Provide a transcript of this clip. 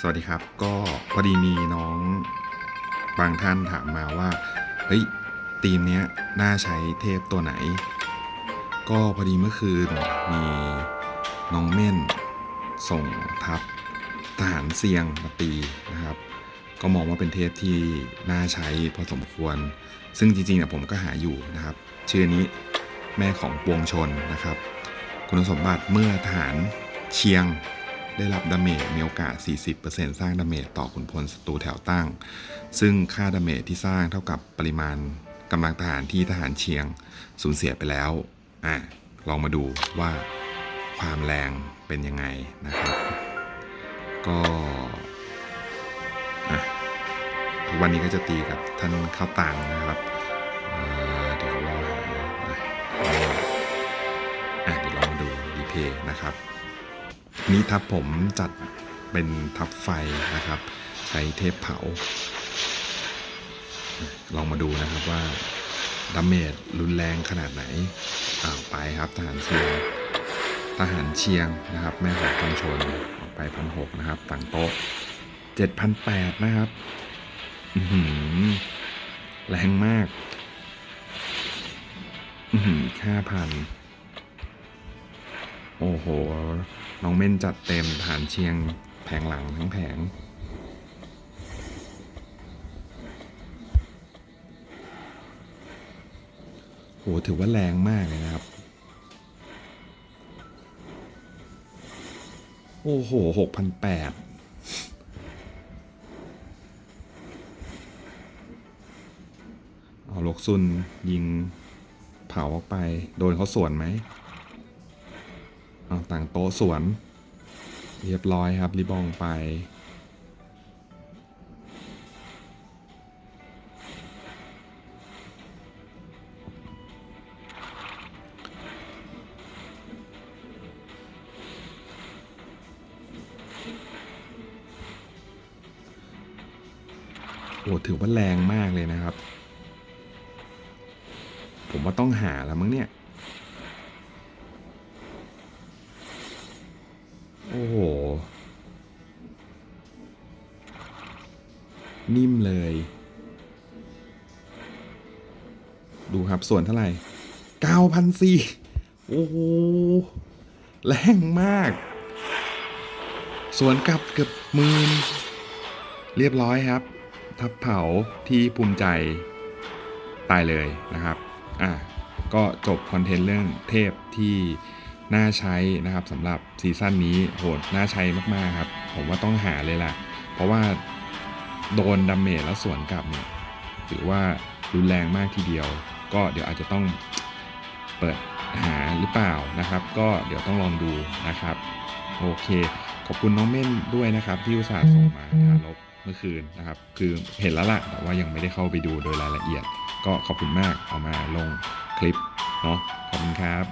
สวัสดีครับ ก็พอดีมีน้องบางท่านถามมาว่าเฮ้ยทีมเนี้ยน่าใช้เทพตัวไหน ก็พอดีเมื่อคืนมีน้องเม่นส่งทัพทหารเซียงมาตีนะครับ ก็มองว่าเป็นเทพที่น่าใช้พอสมควร ซึ่งจริงๆเนี่ยผมก็หาอยู่นะครับ ชื่อนี้แม่ของปวงชนนะครับ คุณสมบัติเมื่อทหารเชียง ได้รับดาเมจมีโอกาส 40%สร้างดาเมจต่อขุนพลศัตรูแถวตั้ง ซึ่งค่าดาเมจที่สร้างเท่ากับปริมาณกำลังทหารที่ทหารเชียงสูญเสียไปแล้วอะลองมาดูว่าความแรงเป็นยังไงนะครับ ก็อะทุกวันนี้ก็จะตีกับท่านข้าวตังนะครับอ่าเดี๋ยวรอหาอะเดี๋ยวลองดูรีเพย์นะครับ นี่ทับผมจัดเป็นทับไฟนะครับ ใช้เทปเผา ลองมาดูนะครับว่าดาเมจรุนแรงขนาดไหนอ้าวไปครับทหารเชียงทหารเชียงนะครับ แม่ของกองชนออกไปพันหกนะครับ ต่างโต๊ะเจ็ดพันแปดนะครับอืแรงมากอือหือห้าพัน โอ้โห น้องเม่นจัดเต็มฐานเชียงแผงหลังทั้งแผง โห ถือว่าแรงมากเลยนะครับ โอ้โหหกพันแปดเอาลกซุนยิงเผาออกไป โดนเขาสวนไหม เอาต่างโต๊ะสวน เรียบร้อยครับริบองไป โอ้ถือว่าแรงมากเลยนะครับ ผมว่าต้องหาแล้วมั้งเนี่ย นิ่มเลย ดูครับส่วนเท่าไหร่เก้าพันสี่โอ้โห แรงมาก ส่วนกลับเกือบหมื่นเรียบร้อยครับ ทับเผาที่ภูมิใจตายเลยนะครับ อะ ก็จบคอนเทนต์เรื่องเทพที่น่าใช้นะครับสำหรับซีซั่นนี้โหดน่าใช้มาก ๆ ครับ ผมว่าต้องหาเลยล่ะ เพราะว่า โดนดาเมจแล้วสวนกลับเนี่ยถือว่ารุนแรงมากทีเดียว ก็เดี๋ยวอาจจะต้องเปิดหาหรือเปล่านะครับ ก็เดี๋ยวต้องลองดูนะครับ โอเค ขอบคุณน้องเม่นด้วยนะครับ ที่อุตส่าห์ส่งมาทารบเมื่อคืนนะครับ คือเห็นแล้วล่ะแต่ว่ายังไม่ได้เข้าไปดูโดยรายละเอียด ก็ขอบคุณมากเอามาลงคลิปเนาะขอบคุณครับ